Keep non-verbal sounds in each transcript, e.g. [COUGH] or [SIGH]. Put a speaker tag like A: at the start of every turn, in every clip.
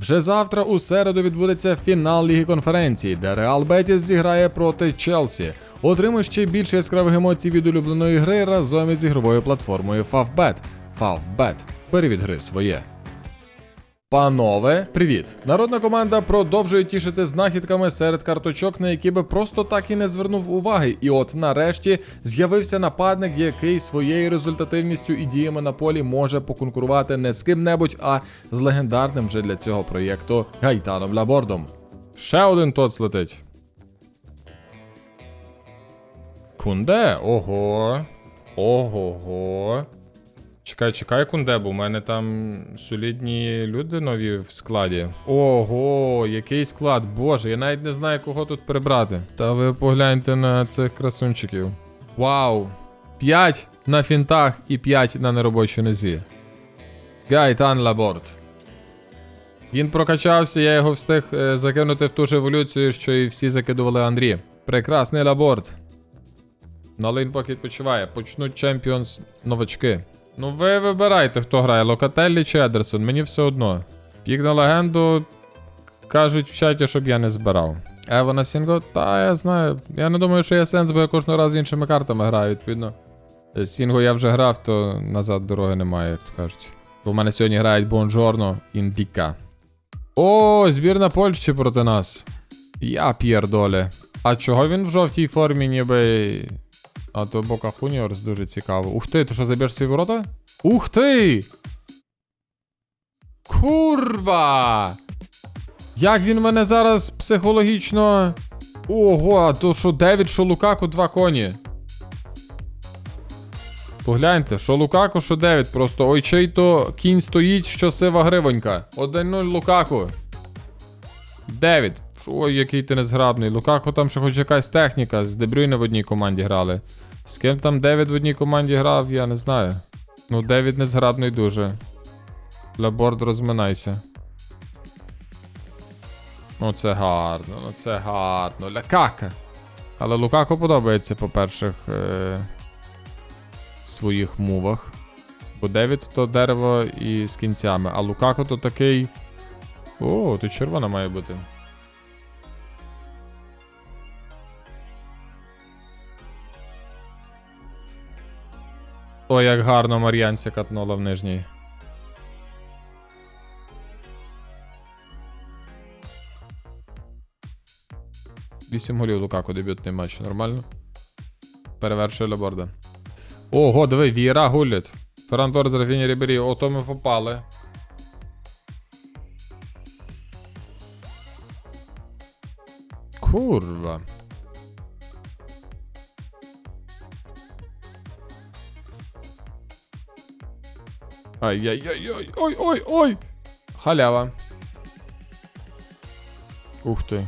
A: Вже завтра у середу відбудеться фінал Ліги конференції, де Реал Бетіс зіграє проти Челсі. Отримуй ще більше яскравих емоцій від улюбленої гри разом із ігровою платформою Favbet. Favbet. Бери від гри своє. Панове, привіт! Народна команда продовжує тішити знахідками серед карточок, на які би просто так і не звернув уваги. І от нарешті з'явився нападник, який своєю результативністю і діями на полі може поконкурувати не з ким-небудь, а з легендарним вже для цього проєкту Гайтаном Лабордом. Ще один тоц летить. Кунде? Ого. Ого-го. Чекай, чекай, кунде, бо у мене там солідні люди нові в складі. Ого, який склад, боже, я навіть не знаю, кого тут прибрати. Та ви погляньте на цих красунчиків. Вау! 5 на фінтах і 5 на неробочій нозі. Гайтан Лаборд. Він прокачався, я його встиг е, закинути в ту ж еволюцію, що і всі закидували Андрі. Прекрасний лаборд. Налин поки відпочиває. Почнуть Чемпіонс новачки. Ну ви вибирайте, хто грає, Локателлі чи Едерсон, мені все одно. Пік на легенду кажуть в чаті, щоб я не збирав. Евана Сінго, та я знаю. Я не думаю, що є сенс, бо я кожного разу іншими картами граю, відповідно. Сінго я вже грав, то назад дороги немає, як то кажуть. Бо в мене сьогодні грають Бонжорно Індіка. О, збірна Польщі проти нас. Я П'єр Доле. А чого він в жовтій формі, ніби. А то Бока Хуніорс дуже цікаво. Ух ти, ти що заб'єш свої ворота? Ух ти! Курва! Як він мене зараз психологічно. Ого, а то що Девід, що Лукаку, два коні. Погляньте, що Лукаку, що Девід. Просто ой чий то кінь стоїть, що сива гривонька. 1-0 Лукаку. Девід. Ой, який ти незграбний. Лукаку там ще хоч якась техніка. З Дебрюйне в одній команді грали. З ким там Девід в одній команді грав, я не знаю. Ну, Девід незграбний дуже. Лаборд розминайся. Ну, це гарно, ну це гарно. Лякака. Але Лукаку подобається по перших е- своїх мувах. Бо Девід то дерево і з кінцями, а Лукаку то такий. О, тут червона має бути. Ой, як гарно Мар'янця катнула в нижній. Вісім голів Лукаку, дебютний матч. Нормально? Перевершує Леборда. Ого, диви, Вієра гулять. Ферран Торрес, Рафіні Рібері, ото ми попали. Курва. Ай-яй-яй-яй, ой-ой-ой! Халява. Ух ти.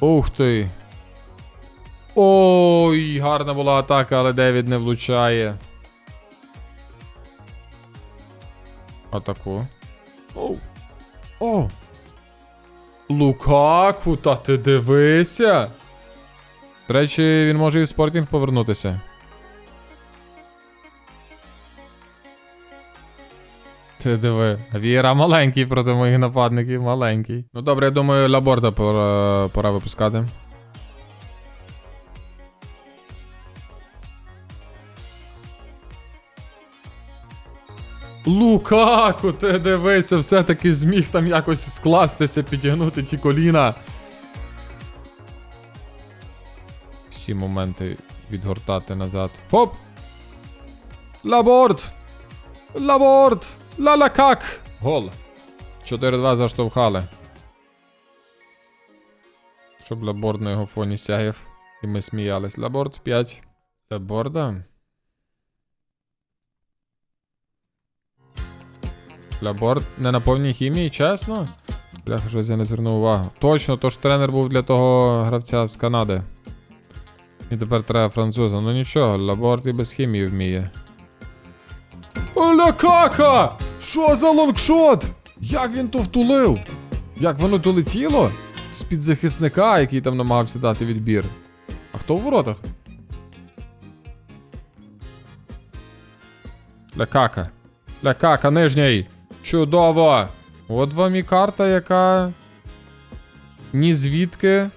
A: Ух ти. Ой, гарна була атака, але Девід не влучає. Атаку. Оу. О. Лукаку, та ти дивися. До речі, він може і в спортінг повернутися. Ти диви. Віра маленький проти моїх нападників, маленький. Ну добре, я думаю, Лаборда пора, пора випускати. Лукаку, ти дивися, все-таки зміг там якось скластися, підтягнути ті коліна. Всі моменти відгортати назад. Хоп! Лаборд! Лаборд! Ла-ла-как! Гол. 4-2 заштовхали. Щоб Лаборд на його фоні сяяв. І ми сміялись. Лаборд 5. Лаборда. Лаборд не на повній хімії, чесно? Бляха, щось я не звернув увагу. Точно, то ж тренер був для того гравця з Канади. І тепер треба француза. Ну нічого, Лаборд і без хімії вміє. Оля кака! Що за лонгшот? Як він то втулив? Як воно то летіло? З-під захисника, який там намагався дати відбір. А хто в воротах? Лякака. Лякака, нижній. Чудово! От вам і карта, яка ні звідки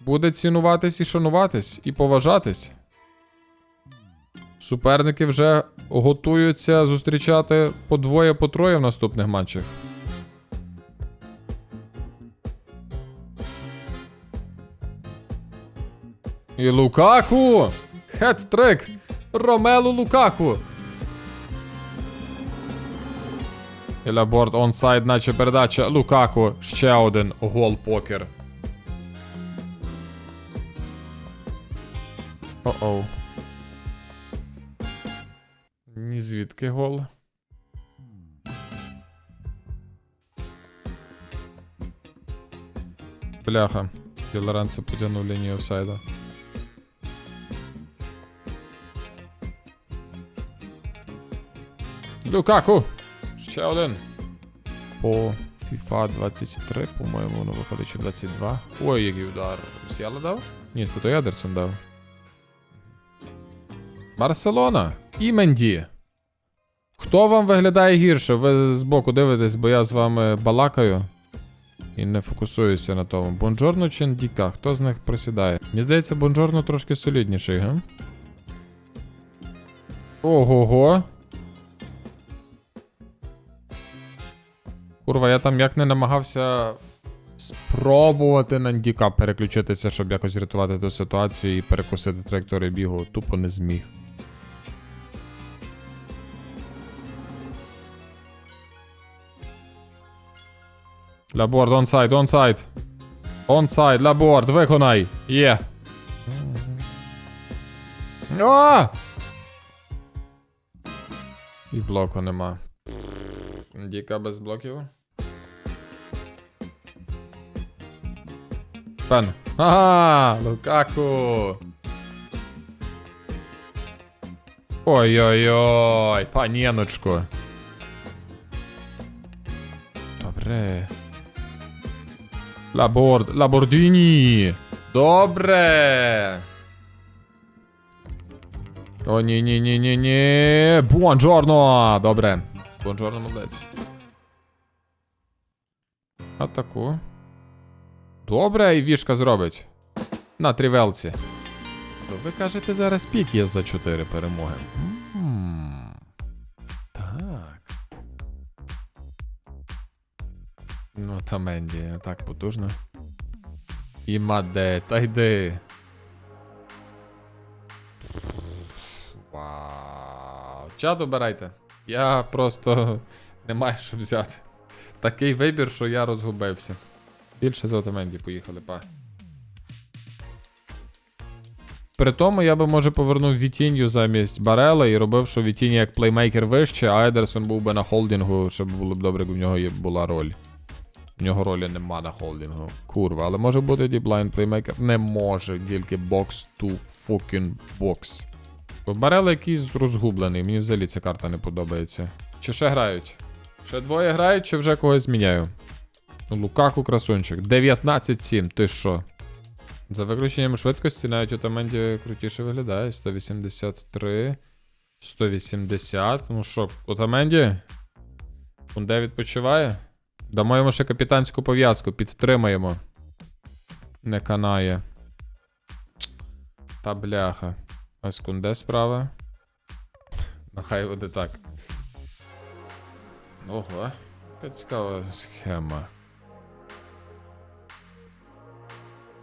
A: буде цінуватись і шануватись, і поважатись. Суперники вже готуються зустрічати по двоє, по троє в наступних матчах. І Лукаку! Хет-трик! Ромелу Лукаку! І Лаборд онсайд, наче передача. Лукаку. Ще один гол покер. О-оу. Звідки гол. Бляха. Ді Лоренцо потягнув лінію офсайда. Люкаку! Ще один. По FIFA 23, по-моєму, воно виходить чи 22. Ой, який удар. Сіала дав? Ні, це той Едерсон дав. Барселона і Менді. Хто вам виглядає гірше? Ви збоку дивитесь, бо я з вами балакаю. І не фокусуюся на тому. Бонджорно чи Ndіка? Хто з них просідає? Мені здається, Бонджорно трошки солідніший, га? Ого-го. Курва, я там як не намагався спробувати на Ndіка переключитися, щоб якось рятувати ту ситуацію і перекусити траєкторію бігу. Тупо не зміг. Лаборд, онсайд, онсайд. Онсайд, лаборд, виконай. Є. А! І блоку нема. Діка без блоків. Пен. Ага, Лукаку. Ой-ой-ой, паніночку. Добре. Лаборд, Лабордіні. Добре. О, ні, ні, ні, ні, ні. Буонджорно. Добре. Буонджорно, молодець. Атаку. Добре, і вішка зробить. На трівелці. То ви кажете, зараз пік є за 4 перемоги. Ну, та Менді, так потужно. І маде, та йди. Вау. Чат обирайте. Я просто [LAUGHS] не маю що взяти. Такий вибір, що я розгубився. Більше за Отаменді поїхали, па. При тому я би, може, повернув Вітінью замість Барела і робив, що Вітіння як плеймейкер вище, а Едерсон був би на холдингу, щоб було б добре, якби в нього була роль. В нього ролі нема на холдингу. Курва, але може бути діблайн плеймейкер? Не може, тільки бокс to fucking box. Бо Барел якийсь розгублений, мені взагалі ця карта не подобається. Чи ще грають? Ще двоє грають, чи вже когось зміняю? Ну, Лукаку красунчик. 19-7, ти що? За виключенням швидкості навіть у Таменді крутіше виглядає. 183. 180. Ну що, у Таменді? Кунде відпочиває? Дамо йому ще капітанську пов'язку, підтримаємо. Не канає. Та бляха. З Кунде справа. Нехай буде так. Ого. Яка цікава схема.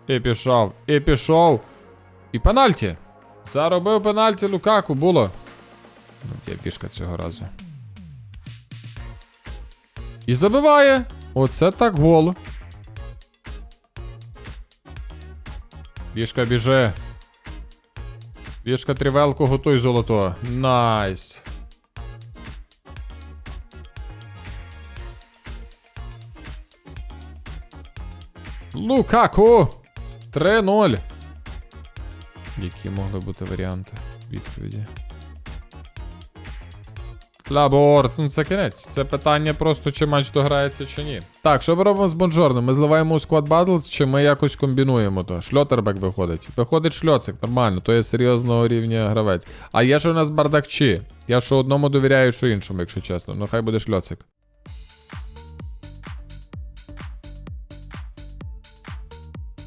A: І пішов, і пішов. І пенальті. Заробив пенальті Лукаку, було. Ну, є пішка цього разу. І забиває. Оце так гол. Вішка біже. Вішка трівелку, готуй золото. Найс. Лукаку! 3-0. Які могли бути варіанти відповіді? Лаборд, ну це кінець. Це питання просто, чи матч дограється, чи ні. Так, що ми робимо з Бонжорном? Ми зливаємо у Squad Battles, чи ми якось комбінуємо то? Шльотербек виходить. Виходить шльоцик, нормально, то є серйозного рівня гравець. А є ж у нас бардакчі. Я що одному довіряю, що іншому, якщо чесно. Ну хай буде шльоцик.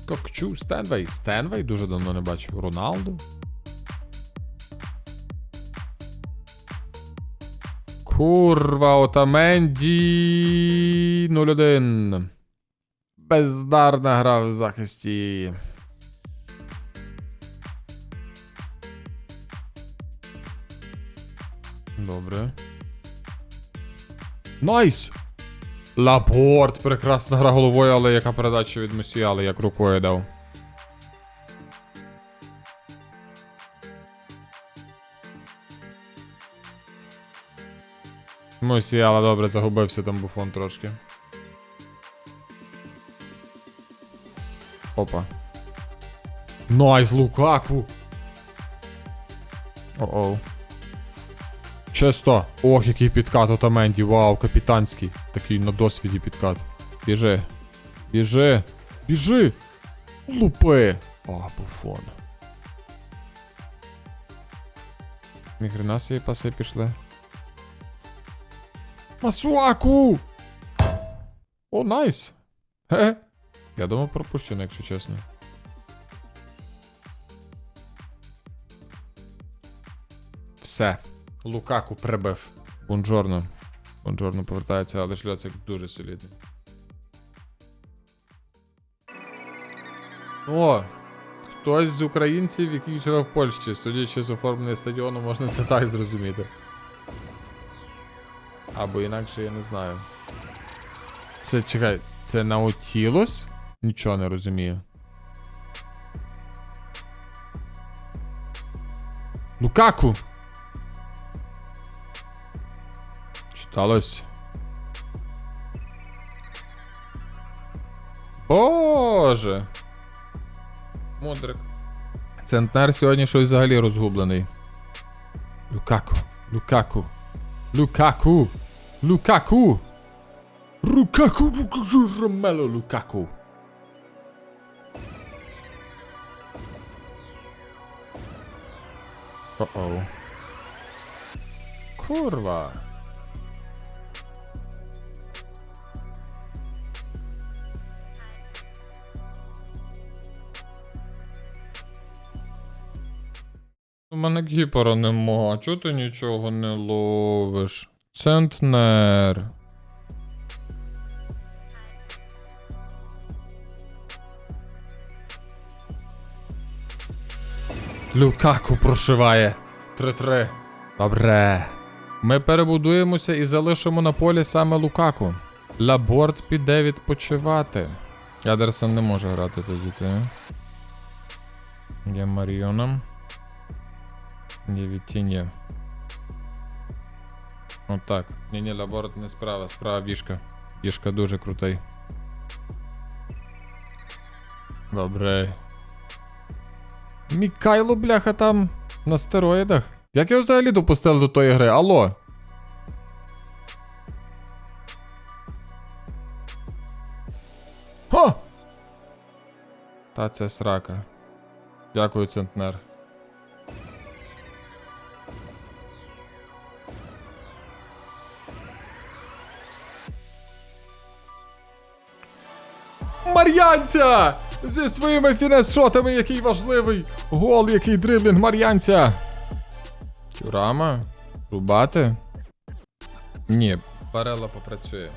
A: Кокчу, Стенвей. Стенвей дуже давно не бачив. Роналду. Курва, Отаменді 0-1. Бездарна гра в захисті. Добре. Найс! Лапорт, прекрасна гра головою, але яка передача від Мусіали, як рукою дав. Мусіала добре загубився там буфон трошки. Опа. Найс, Лукаку! О-оу. Чисто. Ох, який підкат Отаменді. Вау, капітанський. Такий на досвіді підкат. Біжи. Біжи. Біжи. Лупи. О, буфон. Ніхрена собі паси пішли. Масуаку! О, найс. Хе. Я думав пропущено, якщо чесно. Все. Лукаку прибив. Бонжорно. Бонжорно повертається, але шльоцик дуже солідний. О! Хтось з українців, який живе в Польщі, судячи з оформлення стадіону, можна це так зрозуміти. Або інакше я не знаю. Це чекай, це Наутілос? Нічого не розумію. Лукаку! Читалось. Боже. Мудрик. Центнер сьогодні щось взагалі розгублений. Лукаку. Лукаку. Лукаку. Лукаку. Лукаку. Лукаку. Ромело Лукаку. О-оу. Kurwa. У мене кіпера нема, чого ти нічого не ловиш? Центнер. Люкаку прошиває. 3-3. Добре. Ми перебудуємося і залишимо на полі саме Лукаку. Лаборт піде відпочивати. Ядерсон не може грати тоді, ти. Є Маріона. Є Вітінє. Отак. Ні-ні, Лаборт не справа, справа вішка. Вішка дуже крутий. Добре. Мікайло, бляха, там на стероїдах. Як його взагалі допустили до тої гри? Алло? Ха! Та це срака. Дякую, центнер. Мар'янця! Зі своїми фінес-шотами, який важливий! Гол, який дриблінг Мар'янця! Тюрама? Рубати? Ні, Барела попрацює.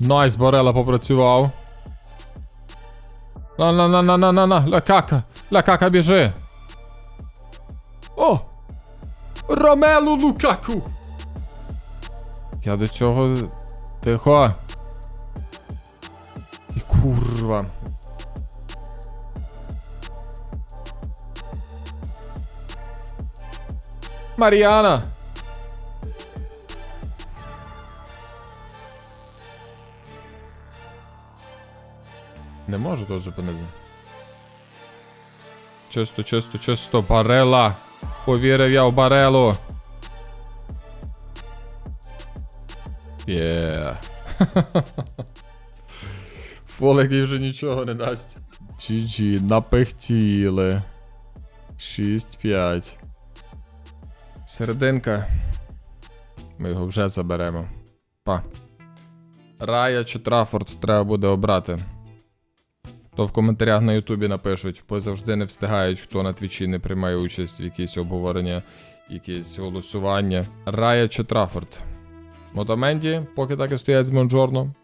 A: Найс, Барела попрацював. На-на-на-на-на-на-на, Лакака, Лакака біжи. О! Ромелу Лукаку! Я до цього. Тихо. І курва. Маріана! Не можу то зупинити. Чисто, чисто, чисто. Барела. Повірив я в барелу. Є. [LAUGHS] Фол, який вже нічого не дасть. GG, напихтіли. 6-5. Серединка. Ми його вже заберемо. Па. Рая чи Траффорд треба буде обрати. То в коментарях на Ютубі напишуть, бо завжди не встигають, хто на твічі не приймає участь в якісь обговорення, якісь голосування. Рая чи Траффорд. Мотаменді, поки так і стоять з Монджорно.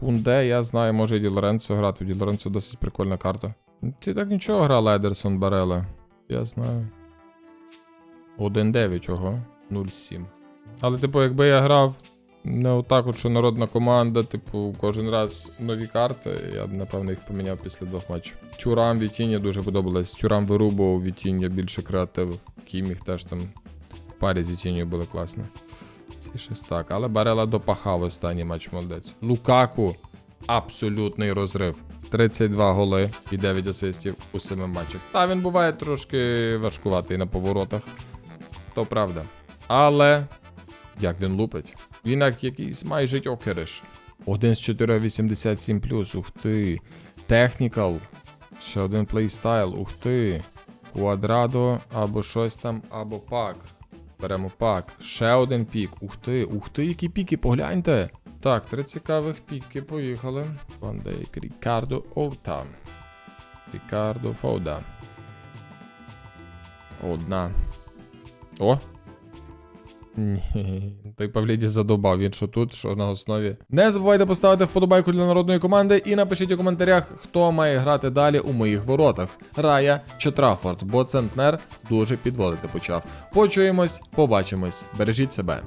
A: Кунде, я знаю, може і Ді Лоренцо грати. В Ді Лоренцо досить прикольна карта. Ці так нічого грали Едерсон Барела. Я знаю. 1-9, ого. 0-7. Але, типу, якби я грав не отак, от, що народна команда, типу, кожен раз нові карти, я б, напевно, їх поміняв після двох матчів. Тюрам Вітіння дуже подобалось. Тюрам вирубував Вітіння більше креатив. Кіміх теж там в парі з Вітінню були класно. Це щось так. Але Барела допахав останній матч молодець. Лукаку абсолютний розрив. 32 голи і 9 асистів у 7 матчах. Та він буває трошки важкуватий на поворотах. То правда. Але як він лупить? Він як якийсь майже тьокериш. 1 з 487 ух ти. Технікал. Ще один плейстайл, ух ти. Квадрадо або щось там, або пак. Беремо пак. Ще один пік. Ух ти, ух ти, які піки, погляньте. Так, три цікавих піки, поїхали. Ван Дейк, Рікардо Орта. Рікардо Фоуда. Одна. О! Ні, той Павліді задобав. Він що тут, що на основі. Не забувайте поставити вподобайку для народної команди і напишіть у коментарях, хто має грати далі у моїх воротах: Рая чи Трафорд, бо центнер дуже підводити почав. Почуємось, побачимось. Бережіть себе.